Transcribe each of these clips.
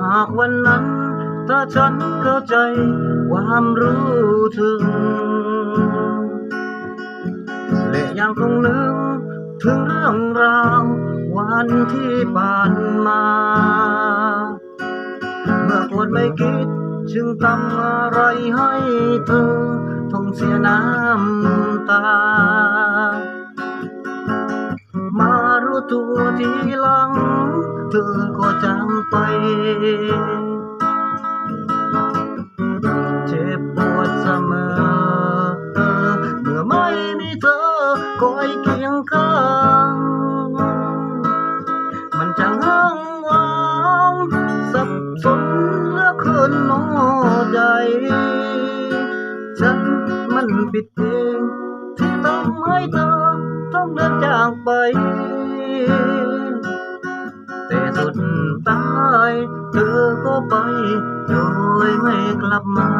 หากวันนั้น ถ้าฉันเข้าใจความรู้ถึง และยังคงนึกถึงเรื่องราววันที่ผ่านมา เมื่อคนไม่คิดจึงทำอะไรให้เธอต้องเสียน้ำ เธอก็จางไป เจ็บปวดเสมอ เมื่อไม่มีเธอคอยเคียงข้าง มันจะห้างว้างสับสนเหลือเกินหนอใจ ฉันมันผิดเองที่ทำให้เธอต้องเดินจากไป แต่สุดท้ายเธอก็ไปโดยไม่กลับมา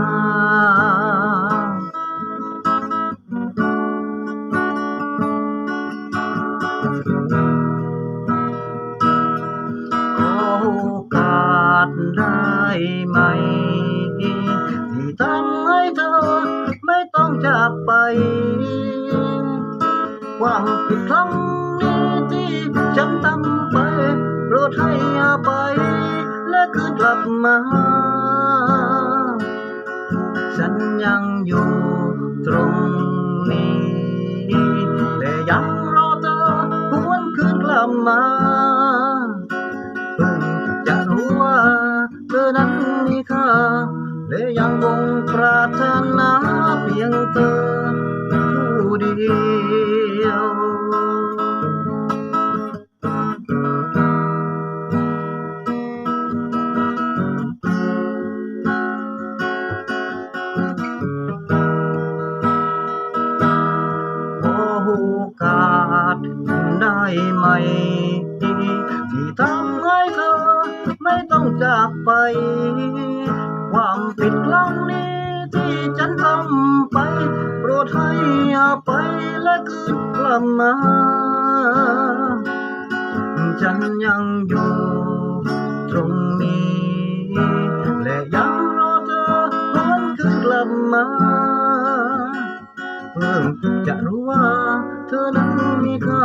ขอโอกาสได้ไหม ที่ทำให้เธอไม่ต้องจากไปความผิดครั้งนี้ที่ฉันทำไปโปร ดให้อภัยและคืนกลับมา ฉันยังอยู่ตรงนี้และยังรอเธอหวนคืนกลับมาเพิ่งจะรู้ว่าเธอนั้นมีค่าและยังคงปรารถนาเพียงเธอ ได้ไหม ที่ทำให้เธอไม่ต้องจากไป ความผิดครั้งนี้ ที่ฉันทำไป โปรดให้อภัยและคืนกลับมา ฉันยังอยู่ตรงนี้ เพิ่มจะรู้ว่า เธอนั้นมีค่า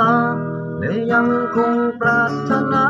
และยังคงปรารถนา